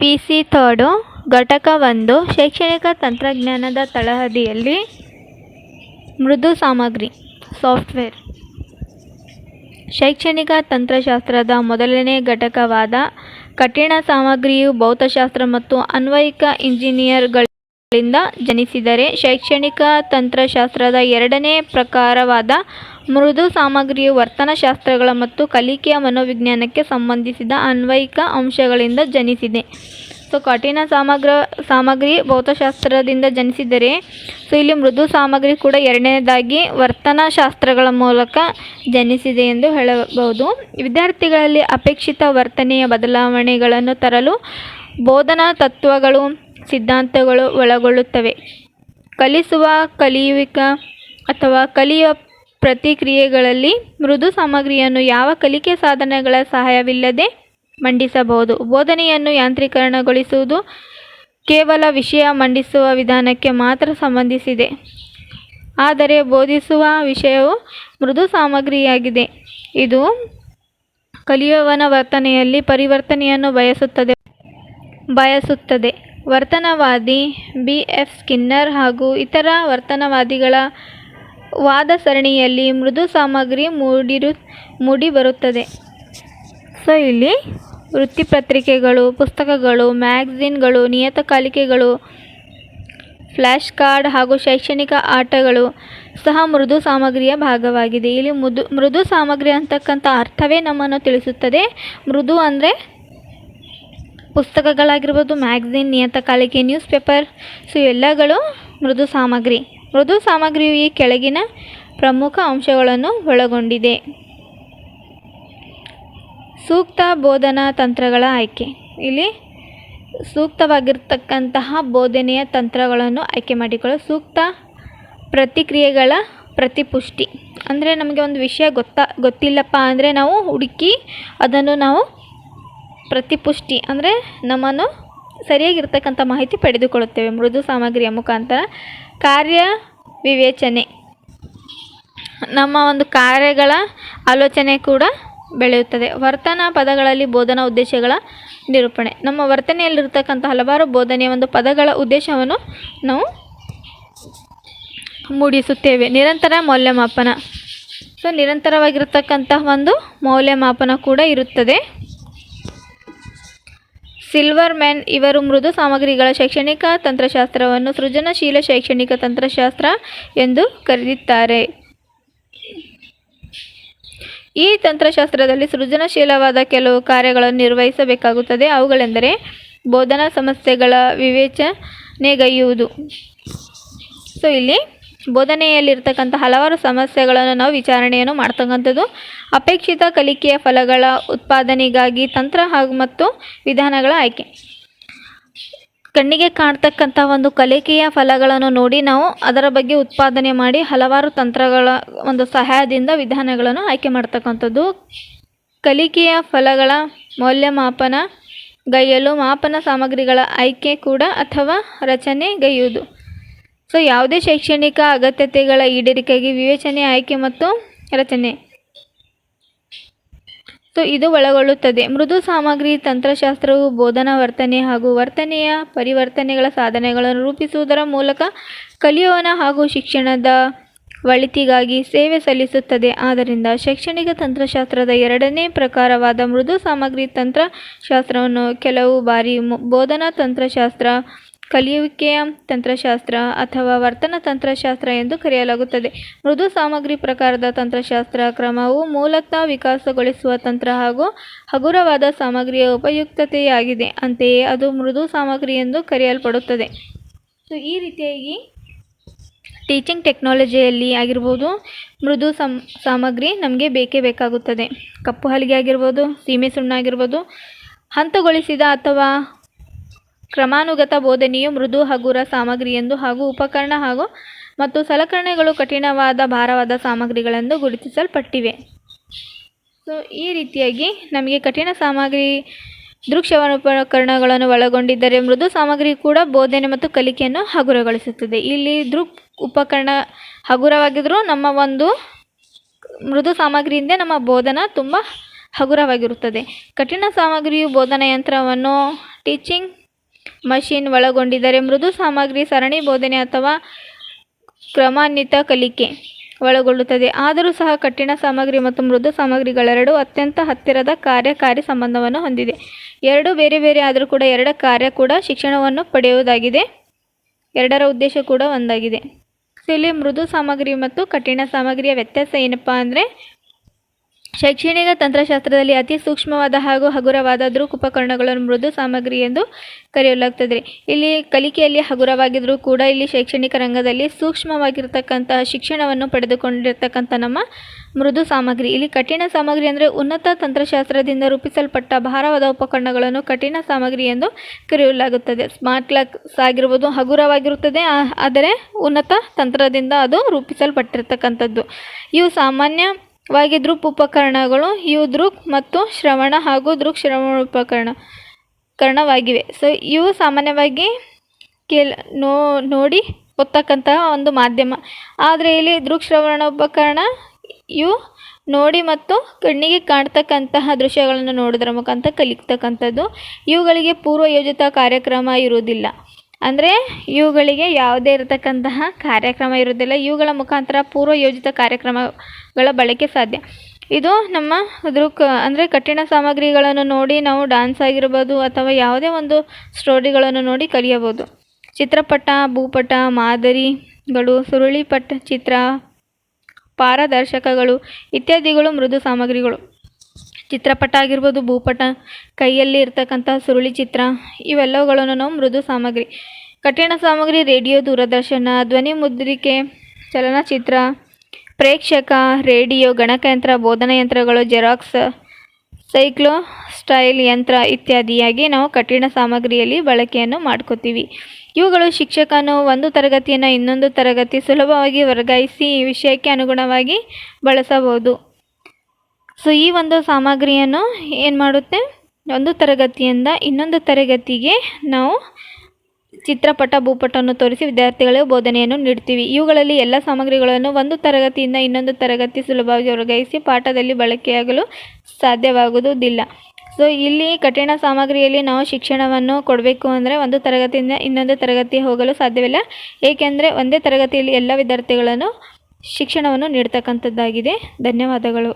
P C third ಘಟಕ ಒಂದು ಶೈಕ್ಷಣಿಕ ತಂತ್ರಜ್ಞಾನದ ತಳಹದಿಯಲ್ಲಿ ಮೃದು ಸಾಮಗ್ರಿ, ಸಾಫ್ಟ್ವೇರ್. ಶೈಕ್ಷಣಿಕ ತಂತ್ರಶಾಸ್ತ್ರದ ಮೊದಲನೇ ಘಟಕವಾದ ಕಠಿಣ ಸಾಮಗ್ರಿಯು ಭೌತಶಾಸ್ತ್ರ ಮತ್ತು ಅನ್ವಯಿಕ ಇಂಜಿನಿಯರ್ಗಳಿಂದ ಜನಿಸಿದರೆ ಶೈಕ್ಷಣಿಕ ತಂತ್ರಶಾಸ್ತ್ರದ ಎರಡನೇ ಪ್ರಕಾರವಾದ ಮೃದು ಸಾಮಗ್ರಿಯು ವರ್ತನಶಾಸ್ತ್ರಗಳ ಮತ್ತು ಕಲಿಕೆಯ ಮನೋವಿಜ್ಞಾನಕ್ಕೆ ಸಂಬಂಧಿಸಿದ ಅನ್ವಯಿಕ ಅಂಶಗಳಿಂದ ಜನಿಸಿದೆ. ಸೊ ಕಠಿಣ ಸಾಮಗ್ರ, ಸಾಮಗ್ರಿ ಭೌತಶಾಸ್ತ್ರದಿಂದ ಜನಿಸಿದರೆ, ಸೊ, ಇಲ್ಲಿ ಮೃದು ಸಾಮಗ್ರಿ ಕೂಡ ಎರಡನೇದಾಗಿ ವರ್ತನಶಾಸ್ತ್ರಗಳ ಮೂಲಕ ಜನಿಸಿದೆ ಎಂದು ಹೇಳಬಹುದು. ವಿದ್ಯಾರ್ಥಿಗಳಲ್ಲಿ ಅಪೇಕ್ಷಿತ ವರ್ತನೆಯ ಬದಲಾವಣೆಗಳನ್ನು ತರಲು ಬೋಧನಾ ತತ್ವಗಳು ಸಿದ್ಧಾಂತಗಳು ಒಳಗೊಳ್ಳುತ್ತವೆ. ಕಲಿಸುವ ಕಲಿಯುವಿಕ ಅಥವಾ ಕಲಿಯುವ ಪ್ರತಿಕ್ರಿಯೆಗಳಲ್ಲಿ ಮೃದು ಸಾಮಗ್ರಿಯನ್ನು ಯಾವ ಕಲಿಕೆ ಸಾಧನಗಳ ಸಹಾಯವಿಲ್ಲದೆ ಮಂಡಿಸಬಹುದು? ಬೋಧನೆಯನ್ನು ಯಾಂತ್ರೀಕರಣಗೊಳಿಸುವುದು ಕೇವಲ ವಿಷಯ ಮಂಡಿಸುವ ವಿಧಾನಕ್ಕೆ ಮಾತ್ರ ಸಂಬಂಧಿಸಿದೆ. ಆದರೆ ಬೋಧಿಸುವ ವಿಷಯವು ಮೃದು ಸಾಮಗ್ರಿಯಾಗಿದೆ. ಇದು ಕಲಿಯುವವನ ವರ್ತನೆಯಲ್ಲಿ ಪರಿವರ್ತನೆಯನ್ನು ಬಯಸುತ್ತದೆ. ಬಯಸುತ್ತದೆ. ವರ್ತನವಾದಿ ಬಿ. ಎಫ್. ಸ್ಕಿನ್ನರ್ ಹಾಗೂ ಇತರ ವರ್ತನವಾದಿಗಳ ವಾದ ಸರಣಿಯಲ್ಲಿ ಮೃದು ಸಾಮಗ್ರಿ ಮೂಡಿರು, ಮೂಡಿಬರುತ್ತದೆ. ಸೊ, ಇಲ್ಲಿ ವೃತ್ತಿಪತ್ರಿಕೆಗಳು, ಪುಸ್ತಕಗಳು ಮ್ಯಾಗಝಿನ್ಗಳು ನಿಯತಕಾಲಿಕೆಗಳು ಫ್ಲ್ಯಾಶ್ ಕಾರ್ಡ್ ಹಾಗೂ ಶೈಕ್ಷಣಿಕ ಆಟಗಳು ಸಹ ಮೃದು ಸಾಮಗ್ರಿಯ ಭಾಗವಾಗಿದೆ. ಇಲ್ಲಿ ಮೃದು ಮೃದು ಸಾಮಗ್ರಿ ಅಂತಕ್ಕಂಥ ಅರ್ಥವೇ ನಮ್ಮನ್ನು ತಿಳಿಸುತ್ತದೆ. ಮೃದು ಅಂದರೆ ಪುಸ್ತಕಗಳಾಗಿರ್ಬೋದು ಮ್ಯಾಗ್ಝಿನ್ ನಿಯತಕಾಲಿಕೆ ನ್ಯೂಸ್ ಪೇಪರ್ ಸೊ ಎಲ್ಲಗಳು ಮೃದು ಸಾಮಗ್ರಿ. ಮೃದು ಸಾಮಗ್ರಿಯು ಈ ಕೆಳಗಿನ ಪ್ರಮುಖ ಅಂಶಗಳನ್ನು ಒಳಗೊಂಡಿದೆ. ಸೂಕ್ತ ಬೋಧನಾ ತಂತ್ರಗಳ ಆಯ್ಕೆ. ಇಲ್ಲಿ ಸೂಕ್ತವಾಗಿರ್ತಕ್ಕಂತಹ ಬೋಧನೆಯ ತಂತ್ರಗಳನ್ನು ಆಯ್ಕೆ ಮಾಡಿಕೊಳ್ಳಲು ಸೂಕ್ತ ಪ್ರತಿಕ್ರಿಯೆಗಳ ಪ್ರತಿಪುಷ್ಟಿ. ಅಂದರೆ ನಮಗೆ ಒಂದು ವಿಷಯ ಗೊತ್ತಾ, ಗೊತ್ತಿಲ್ಲಪ್ಪ ಅಂದರೆ ನಾವು ಹುಡುಕಿ ಅದನ್ನು ನಾವು ಪ್ರತಿಪುಷ್ಟಿ ಅಂದರೆ ನಮ್ಮನ್ನು ಸರಿಯಾಗಿರ್ತಕ್ಕಂಥ ಮಾಹಿತಿ ಪಡೆದುಕೊಳ್ಳುತ್ತೇವೆ ಮೃದು ಸಾಮಗ್ರಿಯ ಮುಖಾಂತರ. ಕಾರ್ಯ ವಿವೇಚನೆ. ನಮ್ಮ ಒಂದು ಕಾರ್ಯಗಳ ಆಲೋಚನೆ ಕೂಡ ಬೆಳೆಯುತ್ತದೆ. ವರ್ತನಾ ಪದಗಳಲ್ಲಿ ಬೋಧನಾ ಉದ್ದೇಶಗಳ ನಿರೂಪಣೆ. ನಮ್ಮ ವರ್ತನೆಯಲ್ಲಿರ್ತಕ್ಕಂಥ ಹಲವಾರು ಬೋಧನೆಯ ಒಂದು ಪದಗಳ ಉದ್ದೇಶವನ್ನು ನಾವು ಮೂಡಿಸುತ್ತೇವೆ. ನಿರಂತರ ಮೌಲ್ಯಮಾಪನ. ಸೊ ನಿರಂತರವಾಗಿರತಕ್ಕಂತಹ ಒಂದು ಮೌಲ್ಯಮಾಪನ ಕೂಡ ಇರುತ್ತದೆ. ಸಿಲ್ವರ್ ಮ್ಯಾನ್ ಇವರು ಮೃದು ಸಾಮಗ್ರಿಗಳ ಶೈಕ್ಷಣಿಕ ತಂತ್ರಶಾಸ್ತ್ರವನ್ನು ಸೃಜನಶೀಲ ಶೈಕ್ಷಣಿಕ ತಂತ್ರಶಾಸ್ತ್ರ ಎಂದು ಕರೆಯುತ್ತಾರೆ ಈ ತಂತ್ರಶಾಸ್ತ್ರದಲ್ಲಿ ಸೃಜನಶೀಲವಾದ ಕೆಲವು ಕಾರ್ಯಗಳನ್ನು ನಿರ್ವಹಿಸಬೇಕಾಗುತ್ತದೆ. ಅವುಗಳೆಂದರೆ ಬೋಧನಾ ಸಮಸ್ಯೆಗಳ ವಿವೇಚನೆಗೈಯುವುದು. ಸೊ ಇಲ್ಲಿ ಬೋಧನೆಯಲ್ಲಿರ್ತಕ್ಕಂಥ ಹಲವಾರು ಸಮಸ್ಯೆಗಳನ್ನು ನಾವು ವಿಚಾರಣೆಯನ್ನು ಮಾಡ್ತಕ್ಕಂಥದ್ದು. ಅಪೇಕ್ಷಿತ ಕಲಿಕೆಯ ಫಲಗಳ ಉತ್ಪಾದನೆಗಾಗಿ ತಂತ್ರ ಹಾಗೂ ಮತ್ತು ವಿಧಾನಗಳ ಆಯ್ಕೆ. ಕಣ್ಣಿಗೆ ಕಾಣ್ತಕ್ಕಂಥ ಒಂದು ಕಲಿಕೆಯ ಫಲಗಳನ್ನು ನೋಡಿ ನಾವು ಅದರ ಬಗ್ಗೆ ಉತ್ಪಾದನೆ ಮಾಡಿ ಹಲವಾರು ತಂತ್ರಗಳ ಒಂದು ಸಹಾಯದಿಂದ ವಿಧಾನಗಳನ್ನು ಆಯ್ಕೆ ಮಾಡ್ತಕ್ಕಂಥದ್ದು. ಕಲಿಕೆಯ ಫಲಗಳ ಮೌಲ್ಯಮಾಪನ, ಗೈಯಲು ಮಾಪನ ಸಾಮಗ್ರಿಗಳ ಆಯ್ಕೆ ಕೂಡ ಅಥವಾ ರಚನೆಗೈಯುವುದು ಸೊ ಯಾವುದೇ ಶೈಕ್ಷಣಿಕ ಅಗತ್ಯತೆಗಳ ಈಡೇರಿಕೆಗೆ ವಿವೇಚನೆ, ಆಯ್ಕೆ ಮತ್ತು ರಚನೆ. ಸೊ ಇದು ಒಳಗೊಳ್ಳುತ್ತದೆ. ಮೃದು ಸಾಮಗ್ರಿ, ತಂತ್ರಶಾಸ್ತ್ರವು ಬೋಧನಾ ವರ್ತನೆ ಹಾಗೂ ವರ್ತನೆಯ ಪರಿವರ್ತನೆಗಳ ಸಾಧನೆಗಳನ್ನು ರೂಪಿಸುವುದರ ಮೂಲಕ ಕಲಿಯೋನ ಹಾಗೂ ಶಿಕ್ಷಣದ ಒಳಿತಿಗಾಗಿ ಸೇವೆ ಸಲ್ಲಿಸುತ್ತದೆ. ಆದ್ದರಿಂದ ಶೈಕ್ಷಣಿಕ ತಂತ್ರಶಾಸ್ತ್ರದ ಎರಡನೇ ಪ್ರಕಾರವಾದ ಮೃದು ಸಾಮಗ್ರಿ, ತಂತ್ರಶಾಸ್ತ್ರವನ್ನು ಕೆಲವು ಬಾರಿ ಬೋಧನಾ ತಂತ್ರಶಾಸ್ತ್ರ ಕಲಿಯುವಿಕೆಯ ತಂತ್ರಶಾಸ್ತ್ರ ಅಥವಾ ವರ್ತನ ತಂತ್ರಶಾಸ್ತ್ರ ಎಂದು ಕರೆಯಲಾಗುತ್ತದೆ. ಮೃದು ಸಾಮಗ್ರಿ ಪ್ರಕಾರದ ತಂತ್ರಶಾಸ್ತ್ರ ಕ್ರಮವು ಮೂಲತಃ ವಿಕಾಸಗೊಳಿಸುವ ತಂತ್ರ ಹಾಗೂ ಹಗುರವಾದ ಸಾಮಗ್ರಿಯ ಉಪಯುಕ್ತತೆಯಾಗಿದೆ. ಅಂತೆಯೇ ಅದು ಮೃದು ಸಾಮಗ್ರಿ ಎಂದು ಕರೆಯಲ್ಪಡುತ್ತದೆ. ಸೊ, ಈ ರೀತಿಯಾಗಿ ಟೀಚಿಂಗ್ ಟೆಕ್ನಾಲಜಿಯಲ್ಲಿ ಆಗಿರ್ಬೋದು ಮೃದು ಸಮ್ ಸಾಮಗ್ರಿ ನಮಗೆ ಬೇಕೇ ಬೇಕಾಗುತ್ತದೆ. ಕಪ್ಪು ಹಲಿಗೆ ಆಗಿರ್ಬೋದು, ಸೀಮೆ ಸುಣ್ಣ ಆಗಿರ್ಬೋದು ಹಂತಗೊಳಿಸಿದ ಅಥವಾ ಕ್ರಮಾನುಗತ ಬೋಧನೆಯು ಮೃದು ಹಗುರ ಸಾಮಗ್ರಿ ಎಂದು ಹಾಗೂ ಉಪಕರಣ ಹಾಗೂ ಮತ್ತು ಸಲಕರಣೆಗಳು ಕಠಿಣವಾದ ಭಾರವಾದ ಸಾಮಗ್ರಿಗಳೆಂದು ಗುರುತಿಸಲ್ಪಟ್ಟಿವೆ. ಸೊ ಈ ರೀತಿಯಾಗಿ ನಮಗೆ ಕಠಿಣ ಸಾಮಗ್ರಿ ದೃಕ್ಶ್ರವಣೋಪಕರಣಗಳನ್ನು ಒಳಗೊಂಡಿದ್ದರೆ ಮೃದು ಸಾಮಗ್ರಿ ಕೂಡ ಬೋಧನೆ ಮತ್ತು ಕಲಿಕೆಯನ್ನು ಹಗುರಗೊಳಿಸುತ್ತದೆ. ಇಲ್ಲಿ ದೃಕ್ ಉಪಕರಣ ಹಗುರವಾಗಿದ್ದರೂ ನಮ್ಮ ಒಂದು ಮೃದು ಸಾಮಗ್ರಿಯಿಂದ ನಮ್ಮ ಬೋಧನ ತುಂಬ ಹಗುರವಾಗಿರುತ್ತದೆ. ಕಠಿಣ ಸಾಮಗ್ರಿಯು ಬೋಧನಾ ಯಂತ್ರವನ್ನು ಟೀಚಿಂಗ್ ಮಷೀನ್ ಒಳಗೊಂಡಿದ್ದರೆ ಮೃದು ಸಾಮಗ್ರಿ ಸರಣಿ ಬೋಧನೆ ಅಥವಾ ಕ್ರಮಾನ್ವಿತ ಕಲಿಕೆ ಒಳಗೊಳ್ಳುತ್ತದೆ. ಆದರೂ ಸಹ ಕಠಿಣ ಸಾಮಗ್ರಿ ಮತ್ತು ಮೃದು ಸಾಮಗ್ರಿಗಳೆರಡೂ ಅತ್ಯಂತ ಹತ್ತಿರದ ಕಾರ್ಯಕಾರಿ ಸಂಬಂಧವನ್ನು ಹೊಂದಿದೆ. ಎರಡು ಬೇರೆ ಬೇರೆ ಆದರೂ ಕೂಡ ಎರಡ ಕಾರ್ಯ ಕೂಡ ಶಿಕ್ಷಣವನ್ನು ಪಡೆಯುವುದಾಗಿದೆ. ಎರಡರ ಉದ್ದೇಶ ಕೂಡ ಒಂದಾಗಿದೆ. ಇಲ್ಲಿ ಮೃದು ಸಾಮಗ್ರಿ ಮತ್ತು ಕಠಿಣ ಸಾಮಗ್ರಿಯ ವ್ಯತ್ಯಾಸ ಏನಪ್ಪ ಅಂದರೆ ಶೈಕ್ಷಣಿಕ ತಂತ್ರಶಾಸ್ತ್ರದಲ್ಲಿ ಅತಿ ಸೂಕ್ಷ್ಮವಾದ ಹಾಗೂ ಹಗುರವಾದ ದೃಕ್ ಉಪಕರಣಗಳನ್ನು ಮೃದು ಸಾಮಗ್ರಿ ಎಂದು ಕರೆಯಲಾಗ್ತದೆ. ಇಲ್ಲಿ ಕಲಿಕೆಯಲ್ಲಿ ಹಗುರವಾಗಿದ್ದರೂ ಕೂಡ ಇಲ್ಲಿ ಶೈಕ್ಷಣಿಕ ರಂಗದಲ್ಲಿ ಸೂಕ್ಷ್ಮವಾಗಿರ್ತಕ್ಕಂತಹ ಶಿಕ್ಷಣವನ್ನು ಪಡೆದುಕೊಂಡಿರ್ತಕ್ಕಂಥ ನಮ್ಮ ಮೃದು ಸಾಮಗ್ರಿ. ಇಲ್ಲಿ ಕಠಿಣ ಸಾಮಗ್ರಿ ಅಂದರೆ ಉನ್ನತ ತಂತ್ರಶಾಸ್ತ್ರದಿಂದ ರೂಪಿಸಲ್ಪಟ್ಟ ಭಾರವಾದ ಉಪಕರಣಗಳನ್ನು ಕಠಿಣ ಸಾಮಗ್ರಿ ಎಂದು ಕರೆಯಲಾಗುತ್ತದೆ. ಸ್ಮಾರ್ಟ್ ಕ್ಲಾಕ್ಸ್ ಆಗಿರ್ಬೋದು ಹಗುರವಾಗಿರುತ್ತದೆ ಆದರೆ ಉನ್ನತ ತಂತ್ರದಿಂದ ಅದು ರೂಪಿಸಲ್ಪಟ್ಟಿರ್ತಕ್ಕಂಥದ್ದು. ಇವು ಸಾಮಾನ್ಯವಾಗಿ ದೃಕ್ ಉಪಕರಣಗಳು ಇವು ದೃಕ್ ಮತ್ತು ಶ್ರವಣ ಹಾಗೂ ದೃಕ್ ಶ್ರವಣ ಉಪಕರಣ, ಕರಣವಾಗಿವೆ. ಸೊ ಇವು ಸಾಮಾನ್ಯವಾಗಿ ಕೇಳ, ನೋ, ನೋಡಿ ಓದ್ತಕ್ಕಂತಹ ಒಂದು ಮಾಧ್ಯಮ. ಆದರೆ ಇಲ್ಲಿ ದೃಕ್ ಶ್ರವಣ ಉಪಕರಣ, ಇವು ನೋಡಿ ಮತ್ತು ಕಣ್ಣಿಗೆ ಕಾಣ್ತಕ್ಕಂತಹ ದೃಶ್ಯಗಳನ್ನು ನೋಡೋದ್ರ ಮುಖಾಂತರ ಕಲಿತಕ್ಕಂಥದ್ದು. ಇವುಗಳಿಗೆ ಪೂರ್ವಯೋಜಿತ ಕಾರ್ಯಕ್ರಮ ಇರುವುದಿಲ್ಲ. ಅಂದರೆ ಇವುಗಳಿಗೆ ಯಾವುದೇ ಇರತಕ್ಕಂತಹ ಕಾರ್ಯಕ್ರಮ ಇರುವುದಿಲ್ಲ. ಇವುಗಳ ಮುಖಾಂತರ ಪೂರ್ವ ಯೋಜಿತ ಕಾರ್ಯಕ್ರಮಗಳ ಬಳಕೆ ಸಾಧ್ಯ. ಇದು ನಮ್ಮ ದೃಕ್ ಅಂದರೆ ಕಠಿಣ ಸಾಮಗ್ರಿಗಳನ್ನು ನೋಡಿ ನಾವು ಡ್ಯಾನ್ಸ್ ಆಗಿರ್ಬೋದು ಅಥವಾ ಯಾವುದೇ ಒಂದು ಸ್ಟೋರಿಗಳನ್ನು ನೋಡಿ ಕಲಿಯಬೋದು ಚಿತ್ರಪಟ, ಭೂಪಟ, ಮಾದರಿಗಳು ಸುರುಳಿ ಪಟ್ಟ ಚಿತ್ರ, ಪಾರದರ್ಶಕಗಳು ಇತ್ಯಾದಿಗಳು ಮೃದು ಸಾಮಗ್ರಿಗಳು. ಚಿತ್ರಪಟ ಆಗಿರ್ಬೋದು, ಭೂಪಟ, ಕೈಯಲ್ಲಿ ಇರ್ತಕ್ಕಂಥ ಸುರುಳಿ ಚಿತ್ರ ಇವೆಲ್ಲವುಗಳನ್ನು ನಾವು ಮೃದು ಸಾಮಗ್ರಿ. ಕಠಿಣ ಸಾಮಗ್ರಿ, ರೇಡಿಯೋ ದೂರದರ್ಶನ, ಧ್ವನಿ ಮುದ್ರಿಕೆ, ಚಲನಚಿತ್ರ, ಪ್ರೇಕ್ಷಕ, ರೇಡಿಯೋ, ಗಣಕಯಂತ್ರ, ಬೋಧನಾ ಯಂತ್ರಗಳು, ಜೆರಾಕ್ಸ್, ಸೈಕ್ಲೋ ಸ್ಟೈಲ್ ಯಂತ್ರ ಇತ್ಯಾದಿಯಾಗಿ ನಾವು ಕಠಿಣ ಸಾಮಗ್ರಿಯಲ್ಲಿ ಬಳಕೆಯನ್ನು ಮಾಡ್ಕೋತೀವಿ. ಇವುಗಳು ಶಿಕ್ಷಕನು ಒಂದು ತರಗತಿಯನ್ನು ಇನ್ನೊಂದು ತರಗತಿ ಸುಲಭವಾಗಿ ವರ್ಗಾಯಿಸಿ ವಿಷಯಕ್ಕೆ ಅನುಗುಣವಾಗಿ ಬಳಸಬಹುದು. ಸೊ ಈ ಒಂದು ಸಾಮಗ್ರಿಯನ್ನು ಏನು ಮಾಡುತ್ತೆ? ಒಂದು ತರಗತಿಯಿಂದ ಇನ್ನೊಂದು ತರಗತಿಗೆ ನಾವು ಚಿತ್ರಪಟ, ಭೂಪಟವನ್ನು ತೋರಿಸಿ ವಿದ್ಯಾರ್ಥಿಗಳಿಗೆ ಬೋಧನೆಯನ್ನು ನೀಡ್ತೀವಿ. ಇವುಗಳಲ್ಲಿ ಎಲ್ಲ ಸಾಮಗ್ರಿಗಳನ್ನು ಒಂದು ತರಗತಿಯಿಂದ ಇನ್ನೊಂದು ತರಗತಿ ಸುಲಭವಾಗಿ ವರ್ಗಾಯಿಸಿ ಪಾಠದಲ್ಲಿ ಬಳಕೆಯಾಗಲು ಸಾಧ್ಯವಾಗುವುದಿಲ್ಲ. ಸೊ ಇಲ್ಲಿ ಕಠಿಣ ಸಾಮಗ್ರಿಯಲ್ಲಿ ನಾವು ಶಿಕ್ಷಣವನ್ನು ಕೊಡಬೇಕು ಅಂದರೆ ಒಂದು ತರಗತಿಯಿಂದ ಇನ್ನೊಂದು ತರಗತಿ ಹೋಗಲು ಸಾಧ್ಯವಿಲ್ಲ. ಏಕೆಂದರೆ ಒಂದೇ ತರಗತಿಯಲ್ಲಿ ಎಲ್ಲ ವಿದ್ಯಾರ್ಥಿಗಳನ್ನು ಶಿಕ್ಷಣವನ್ನು ನೀಡ್ತಕ್ಕಂಥದ್ದಾಗಿದೆ. ಧನ್ಯವಾದಗಳು.